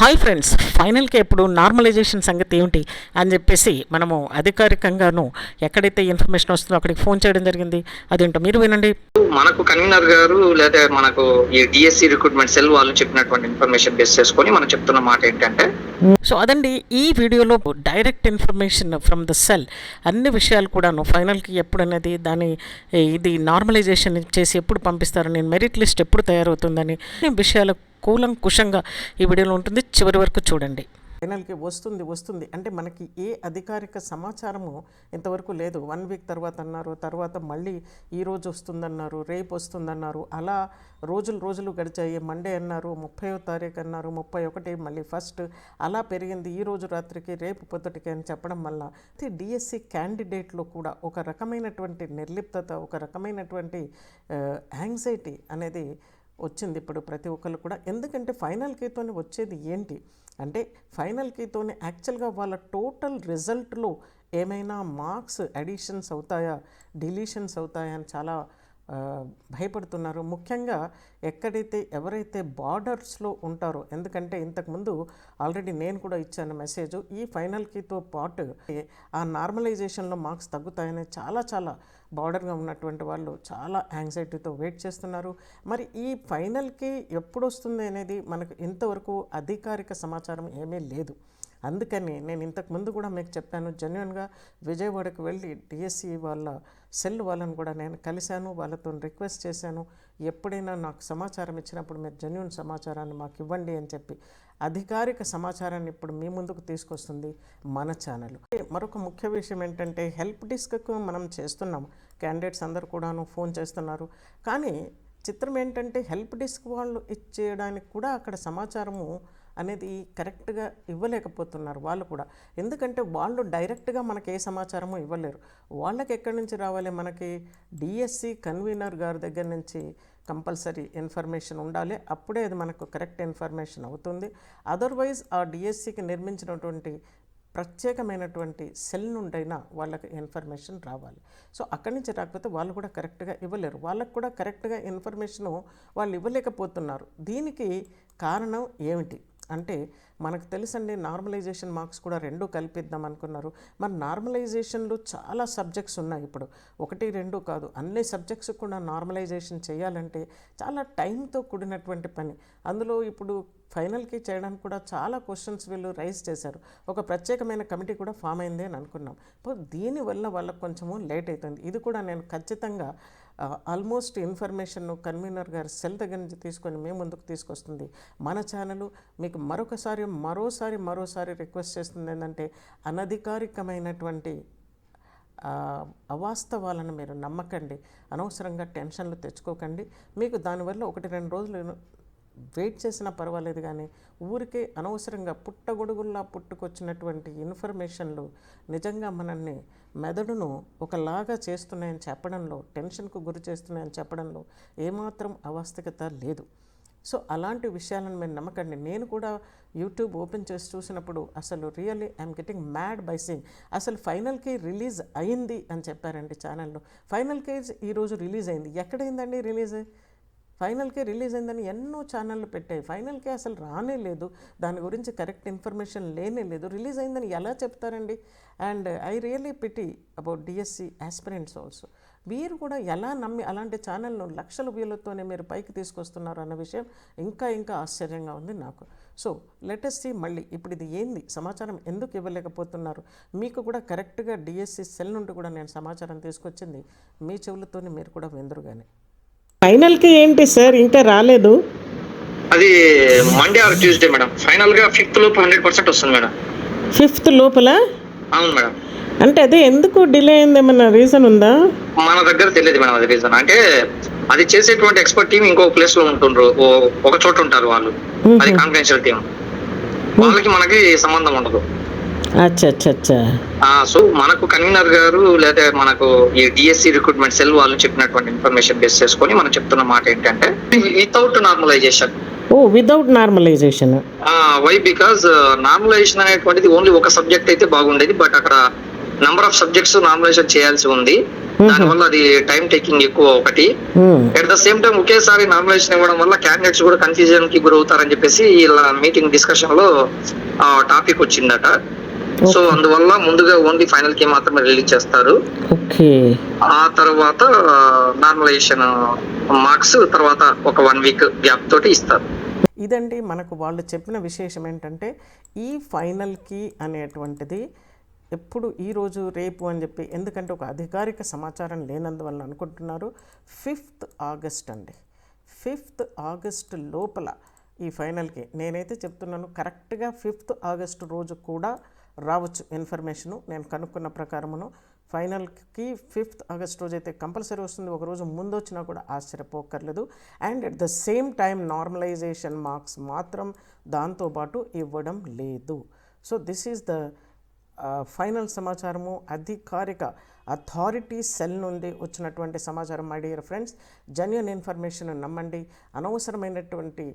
Hi friends ఫైనల్కి ఇప్పుడు normalisation సంగతి ఏమిటి అని చెప్పేసి మనము అధికారికంగాను ఎక్కడైతే ఇన్ఫర్మేషన్ వస్తుందో అక్కడికి ఫోన్ చేయడం జరిగింది. అదేంటో మీరు వినండి. మనకు కన్వీనర్ గారు లేదా మనకు ఈ డిఎస్సి రిక్రూట్మెంట్ సెల్ వాళ్ళు చెప్పినటువంటి ఇన్ఫర్మేషన్ బేస్ చేసుకొని మనం చెప్తున్న మాట ఏంటంటే సో అదండి ఈ వీడియోలో direct information from the cell అన్ని విషయాలు కూడాను ఫైనల్కి ఎప్పుడు అనేది దాని ఇది నార్మలైజేషన్ చేసి ఎప్పుడు పంపిస్తారు నేను మెరిట్ లిస్ట్ ఎప్పుడు తయారవుతుందని ఈ విషయాలు కూలంకుషంగా ఈ వీడియోలో ఉంటుంది. చివరి వరకు చూడండి. ఫైనల్కి వస్తుంది వస్తుంది. అంటే మనకి ఏ అధికారిక సమాచారము ఇంతవరకు లేదు. వన్ వీక్ తర్వాత అన్నారు తర్వాత మళ్ళీ ఈ రోజు వస్తుందన్నారు రేపు వస్తుందన్నారు. అలా రోజులు రోజులు గడిచాయి. మండే అన్నారు ముప్పై తారీఖు అన్నారు ముప్పై ఒకటి మళ్ళీ ఫస్ట్ అలా పెరిగింది ఈ రోజు రాత్రికి రేపు పొద్దుటికి అని చెప్పడం వల్ల డిఎస్సి క్యాండిడేట్లో కూడా ఒక రకమైనటువంటి నిర్లిప్తత ఒక రకమైనటువంటి యాంగ్జైటీ అనేది వచ్చింది ఇప్పుడు ప్రతి ఒక్కరు కూడా. ఎందుకంటే ఫైనల్ కీతోని వచ్చేది ఏంటి అంటే ఫైనల్ కీతోని యాక్చువల్గా వాళ్ళ టోటల్ రిజల్ట్లో ఏమైనా మార్క్స్ అడిషన్స్ అవుతాయా డిలీషన్స్ అవుతాయా అని చాలా భయపడుతున్నారు. ముఖ్యంగా ఎక్కడైతే ఎవరైతే బార్డర్స్లో ఉంటారో ఎందుకంటే ఇంతకుముందు ఆల్రెడీ నేను కూడా ఇచ్చాను మెసేజ్ ఈ ఫైనల్ కీతో పాటు ఆ నార్మలైజేషన్లో మార్క్స్ తగ్గుతాయని చాలా చాలా బార్డర్గా ఉన్నటువంటి వాళ్ళు చాలా యాంగ్జైటీతో వెయిట్ చేస్తున్నారు. మరి ఈ ఫైనల్కి ఎప్పుడు వస్తుంది అనేది మనకు ఇంతవరకు అధికారిక సమాచారం ఏమీ లేదు. అందుకని నేను ఇంతకు ముందు కూడా మీకు చెప్పాను జెన్యున్గా విజయవాడకు వెళ్ళి డిఎస్సి వాళ్ళ సెల్ వాళ్ళని కూడా నేను కలిశాను వాళ్ళతో రిక్వెస్ట్ చేశాను. ఎప్పుడైనా నాకు సమాచారం ఇచ్చినప్పుడు మీరు జెన్యున్ సమాచారాన్ని మాకు ఇవ్వండి అని చెప్పి అధికారిక సమాచారాన్ని ఇప్పుడు మీ ముందుకు తీసుకొస్తుంది మన ఛానల్ మరొక ముఖ్య విషయం ఏంటంటే హెల్ప్ డెస్క్కు మనం చేస్తున్నాం. క్యాండిడేట్స్ అందరు కూడాను ఫోన్ చేస్తున్నారు. కానీ చిత్రం ఏంటంటే హెల్ప్ డెస్క్ వాళ్ళు ఇచ్చేయడానికి కూడా అక్కడ సమాచారము అనేది కరెక్ట్గా ఇవ్వలేకపోతున్నారు వాళ్ళు కూడా. ఎందుకంటే వాళ్ళు డైరెక్ట్గా మనకి ఏ సమాచారము ఇవ్వలేరు. వాళ్ళకి ఎక్కడి నుంచి రావాలి? మనకి డిఎస్సి కన్వీనర్ గారి దగ్గర నుంచి కంపల్సరీ ఇన్ఫర్మేషన్ ఉండాలి. అప్పుడే అది మనకు కరెక్ట్ ఇన్ఫర్మేషన్ అవుతుంది. అదర్వైజ్ ఆ డిఎస్సికి నిర్మించినటువంటి ప్రత్యేకమైనటువంటి సెల్ నుండైనా వాళ్ళకి ఇన్ఫర్మేషన్ రావాలి. సో అక్కడి నుంచి రాకపోతే వాళ్ళు కూడా కరెక్ట్గా ఇవ్వలేరు. వాళ్ళకు కూడా కరెక్ట్గా ఇన్ఫర్మేషను వాళ్ళు ఇవ్వలేకపోతున్నారు. దీనికి కారణం ఏమిటి? అంటే మనకు తెలుసండి నార్మలైజేషన్ మార్క్స్ కూడా రెండు కల్పిద్దాం అనుకున్నారు. మరి నార్మలైజేషన్లో చాలా సబ్జెక్ట్స్ ఉన్నాయి ఇప్పుడు. ఒకటి రెండు కాదు. అన్ని సబ్జెక్ట్స్ కూడా నార్మలైజేషన్ చేయాలంటే చాలా టైంతో కూడినటువంటి పని. అందులో ఇప్పుడు ఫైనల్కి చేయడానికి కూడా చాలా క్వశ్చన్స్ వీళ్ళు రైజ్ చేశారు. ఒక ప్రత్యేకమైన కమిటీ కూడా ఫామ్ అయింది అని అనుకున్నాం. దీనివల్ల వాళ్ళకు కొంచెము లేట్ అవుతుంది. ఇది కూడా నేను ఖచ్చితంగా ఆల్మోస్ట్ ఇన్ఫర్మేషన్ కన్వీనర్ గారి సెల్ దగ్గర నుంచి తీసుకొని మేము ముందుకు తీసుకొస్తుంది. మన ఛానల్ మీకు మరొకసారి మరోసారి మరోసారి రిక్వెస్ట్ చేస్తుంది ఏంటంటే అనధికారికమైనటువంటి అవాస్తవాలను మీరు నమ్మకండి. అనవసరంగా టెన్షన్లు తెచ్చుకోకండి. మీకు దానివల్ల ఒకటి రెండు రోజులు వెయిట్ చేసినా పర్వాలేదు కానీ ఊరికే అనవసరంగా పుట్టగొడుగుల్లా పుట్టుకొచ్చినటువంటి ఇన్ఫర్మేషన్లు నిజంగా మనల్ని మెదడును ఒకలాగా చేస్తున్నాయని చెప్పడంలో టెన్షన్కు గురి చేస్తున్నాయని చెప్పడంలో ఏమాత్రం అవాస్తవికత లేదు. సో అలాంటి విషయాలను మీరు నమ్మకండి. నేను కూడా యూట్యూబ్ ఓపెన్ చేసి చూసినప్పుడు అసలు really I'm getting mad by seeing. అసలు ఫైనల్కి రిలీజ్ అయింది అని చెప్పారండి ఛానల్లో. ఫైనల్కి ఈరోజు రిలీజ్ అయింది. ఎక్కడైందండి రిలీజ్? ఫైనల్కే రిలీజ్ అయిందని ఎన్నో ఛానళ్ళు పెట్టాయి. ఫైనల్కే అసలు రానే లేదు. దాని గురించి కరెక్ట్ ఇన్ఫర్మేషన్ లేనే లేదు. రిలీజ్ అయిందని ఎలా చెప్తారండి? And I really pity about DSC aspirants also. మీరు కూడా ఎలా నమ్మి అలాంటి ఛానల్ను లక్షల వ్యూలతోనే మీరు పైకి తీసుకొస్తున్నారు అన్న విషయం ఇంకా ఇంకా ఆశ్చర్యంగా ఉంది నాకు. సో లెటెస్ట్ మళ్ళీ ఇప్పుడు ఇది ఏంది? సమాచారం ఎందుకు ఇవ్వలేకపోతున్నారు? మీకు కూడా కరెక్ట్గా డిఎస్సి సెల్ నుండి కూడా నేను సమాచారం తీసుకొచ్చింది మీ చెవులతోనే మీరు కూడా వెందురుగానే ఫైనల్కి ఏంటి సార్? ఇంకా రాలేదు. అది మండే ఆర్ ట్యూస్డే మేడం. ఫైనల్గా ఫిఫ్త్ లోపు హండ్రెడ్ పర్సెంట్ వస్తుంది మేడం. ఫిఫ్త్ లోపల? అవును మేడం. అంటే అదే ఎందుకు డిలే అయింది? ఏమన్నా రీజన్ ఉందా? మన దగ్గర తెలియదు మేడం అది రీజన్. అంటే అది చేసేటువంటి ఎక్స్పర్ట్ టీం ఇంకో ప్లేస్లో ఉంటుండ్రు. ఓ- ఒక చోట ఉంటారు వాళ్ళు. అది కాన్ఫిడెన్షియల్ టీం వాళ్ళకి మనకి సంబంధం ఉండదు. అచ్చా అచ్చా అచ్చా. ఆ సో మనకు కన్వీనర్ గారు లేదా మనకు ఈ డిఎస్సి రిక్రూట్మెంట్ సెల్ వాళ్ళు చెప్పినటువంటి ఇన్ఫర్మేషన్ బేస్ చేసుకొని మనం చెప్తున్న మాట ఏంటంటే without normalization oh without normalization why because normalization అనేటువంటిది ఓన్లీ ఒక సబ్జెక్ట్ అయితే బాగుండేది బట్ అక్కడ నెంబర్ ఆఫ్ సబ్జెక్ట్స్ నామినేషన్ చేయాల్సి ఉంది. దానివల్ల అది టైం టేకింగ్ ఎక్కువ ఒకటి. అట్ ద సేమ్ టైం ఒకేసారి నామినేషన్ ఇవ్వడం వల్ల క్యాండిడేట్స్ కూడా కన్ఫ్యూజన్కి గురవుతారని చెప్పేసి ఇలా మీటింగ్ డిస్కషన్లో టాపిక్ వచ్చిందట. సో అందువల్ల ముందుగా ఓన్లీ ఫైనల్కి మాత్రమే రిలీజ్ చేస్తారు. ఓకే. ఆ తర్వాత నార్మలైజేషన్ మార్క్స్ తర్వాత ఒక వన్ వీక్ గ్యాప్ తోటి ఇస్తారు. ఇదండి మనకు వాళ్ళు చెప్పిన విశేషం ఏంటంటే ఈ ఫైనల్కి అనేటువంటిది ఎప్పుడు ఈరోజు రేపు అని చెప్పి ఎందుకంటే ఒక అధికారిక సమాచారం లేనందువల్ల అనుకుంటున్నారు ఫిఫ్త్ ఆగస్ట్ అండి. ఫిఫ్త్ ఆగస్ట్ లోపల ఈ ఫైనల్కి నేనైతే చెప్తున్నాను కరెక్ట్గా ఫిఫ్త్ ఆగస్ట్ రోజు కూడా రావచ్చు ఇన్ఫర్మేషను. నేను కనుక్కున్న ప్రకారమును ఫైనల్కి ఫిఫ్త్ ఆగస్ట్ రోజు అయితే కంపల్సరీ వస్తుంది. ఒక రోజు ముందు వచ్చినా కూడా ఆశ్చర్యపోకర్లేదు and at the same time normalization marks మాత్రం దాంతోపాటు ఇవ్వడం లేదు. So this is the final సమాచారము. అధికారిక అథారిటీ సెల్ నుండి వచ్చినటువంటి సమాచారం my dear friends. Genuine information నమ్మండి. అనవసరమైనటువంటి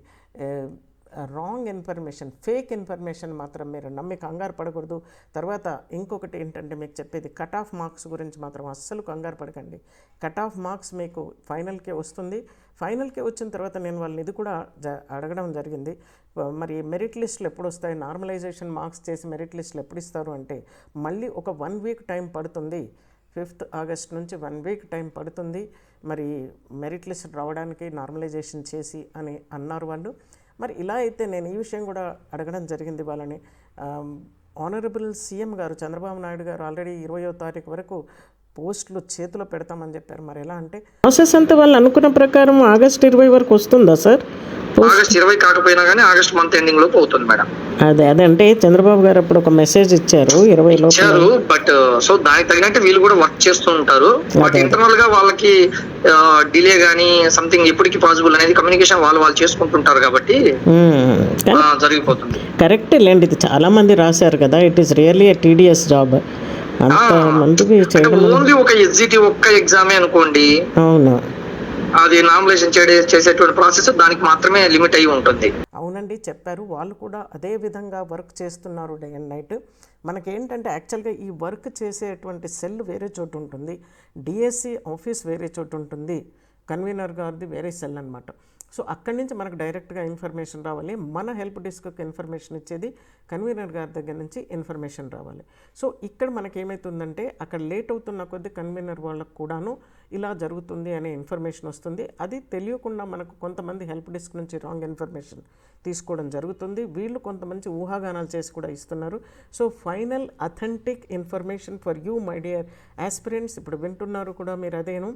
రాంగ్ ఇన్ఫర్మేషన్ ఫేక్ ఇన్ఫర్మేషన్ మాత్రం మీరు నమ్మి కంగారు పడకూడదు. తర్వాత ఇంకొకటి ఏంటంటే మీకు చెప్పేది కట్ ఆఫ్ మార్క్స్ గురించి మాత్రం అస్సలు కంగారు పడకండి. కట్ ఆఫ్ మార్క్స్ మీకు ఫైనల్కే వస్తుంది. ఫైనల్కే వచ్చిన తర్వాత నేను వాళ్ళని ఇది కూడా జ అడగడం జరిగింది. మరి మెరిట్ లిస్టులు ఎప్పుడు వస్తాయి? నార్మలైజేషన్ మార్క్స్ చేసి మెరిట్ లిస్టులు ఎప్పుడు ఇస్తారు అంటే మళ్ళీ ఒక వన్ వీక్ టైం పడుతుంది. ఫిఫ్త్ ఆగస్ట్ నుంచి వన్ వీక్ టైం పడుతుంది. మరి మెరిట్ లిస్ట్ రావడానికి నార్మలైజేషన్ చేసి అని అన్నారు వాళ్ళు. మరి ఇలా అయితే నేను ఈ విషయం కూడా అడగడం జరిగింది వాళ్ళని. ఆనరబుల్ సీఎం గారు చంద్రబాబు నాయుడు గారు ఆల్రెడీ ఇరవయో తారీఖు వరకు పోస్టులు చేతిలో పెడతామని చెప్పారు. మరి ఎలా అంటే ప్రాసెస్ అంతా వాళ్ళు అనుకున్న ప్రకారం ఆగస్ట్ ఇరవై వరకు వస్తుందా సార్? ఆగస్ట్ ఇరవై కాకపోయినా కానీ ఆగస్ట్ మంత్ ఎండింగ్ లోపు అవుతుంది మేడం. అదే అదే అంటే చంద్రబాబు గారు అప్పుడు ఒక మెసేజ్ ఇచ్చారు ఇరవై ఇచ్చారు బట్ సో దానికి తగినట్టు వీళ్ళు కూడా వర్క్ చేస్తూ ఉంటారు. బట్ ఇంటర్నల్గా వాళ్ళకి డిలే గానీ సంథింగ్ ఎప్పటికి పాసిబుల్ అనేది కమ్యూనికేషన్ వాళ్ళు వాళ్ళు చేసుకుంటుంటారు కాబట్టి జరిగిపోతుంది. కరెక్టే లేండి ఇది చాలా మంది రాశారు కదా it is really tedious job అంత మందికి చేయడం ఓన్లీ ఒక ఎస్జిటి ఒక్క ఎగ్జామే అనుకోండి. అవును. అది నామినేషన్ చేసేటువంటి ప్రాసెస్ దానికి మాత్రమే లిమిట్ అయి ఉంటుంది. అవునండి చెప్పారు. వాళ్ళు కూడా అదే విధంగా వర్క్ చేస్తున్నారు డే అండ్ నైట్. మనకేంటంటే యాక్చువల్గా ఈ వర్క్ చేసేటువంటి సెల్ వేరే చోటు ఉంటుంది. డిఎస్సి ఆఫీస్ వేరే చోటు ఉంటుంది. కన్వీనర్ గారిది వేరే సెల్ అనమాట సో అక్కడి నుంచి మనకు డైరెక్ట్గా ఇన్ఫర్మేషన్ రావాలి. మన హెల్ప్ డెస్క్కి ఇన్ఫర్మేషన్ ఇచ్చేది కన్వీనర్ గారి దగ్గర నుంచి ఇన్ఫర్మేషన్ రావాలి. సో ఇక్కడ మనకేమవుతుందంటే అక్కడ లేట్ అవుతున్న కొద్దీ కన్వీనర్ వాళ్ళకు కూడాను ఇలా జరుగుతుంది అనే ఇన్ఫర్మేషన్ వస్తుంది. అది తెలియకుండా మనకు కొంతమంది హెల్ప్ డెస్క్ నుంచి రాంగ్ ఇన్ఫర్మేషన్ తీసుకోవడం జరుగుతుంది. వీళ్ళు కొంతమంది ఊహాగానాలు చేసి కూడా ఇస్తున్నారు. So final authentic information for you my dear aspirants ఇప్పుడు వింటున్నారు కూడా మీరు అదేను.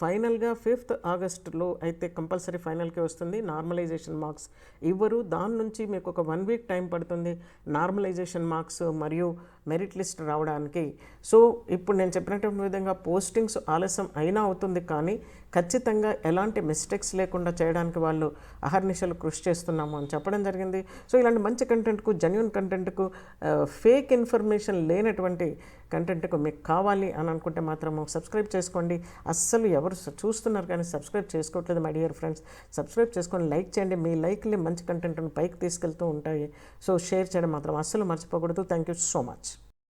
ఫైనల్గా ఫిఫ్త్ ఆగస్టులో అయితే కంపల్సరీ ఫైనల్కి వస్తుంది. నార్మలైజేషన్ మార్క్స్ ఇవ్వరు. దాని నుంచి మీకు ఒక వన్ వీక్ టైం పడుతుంది నార్మలైజేషన్ మార్క్స్ మరియు మెరిట్ లిస్ట్ రావడానికి. సో ఇప్పుడు నేను చెప్పినటువంటి విధంగా పోస్టింగ్స్ ఆలస్యం అయినా అవుతుంది కానీ ఖచ్చితంగా ఎలాంటి మిస్టేక్స్ లేకుండా చేయడానికి వాళ్ళు అహర్నిశలు కృషి చేస్తున్నాము అని చెప్పడం జరిగింది. సో ఇలాంటి మంచి కంటెంట్కు జెన్యున్ కంటెంట్కు ఫేక్ ఇన్ఫర్మేషన్ లేనటువంటి కంటెంట్కు మీకు కావాలి అని అనుకుంటే మాత్రము సబ్స్క్రైబ్ చేసుకోండి. అస్సలు ఎవరు చూస్తున్నారు కానీ సబ్స్క్రైబ్ చేసుకోవట్లేదు మై డియర్ ఫ్రెండ్స్. సబ్స్క్రైబ్ చేసుకొని లైక్ చేయండి. మీ లైక్లే మంచి కంటెంట్ని పైకి తీసుకెళ్తూ ఉంటాయి. సో షేర్ చేయడం మాత్రం అస్సలు మర్చిపోకూడదు. Thank you so much.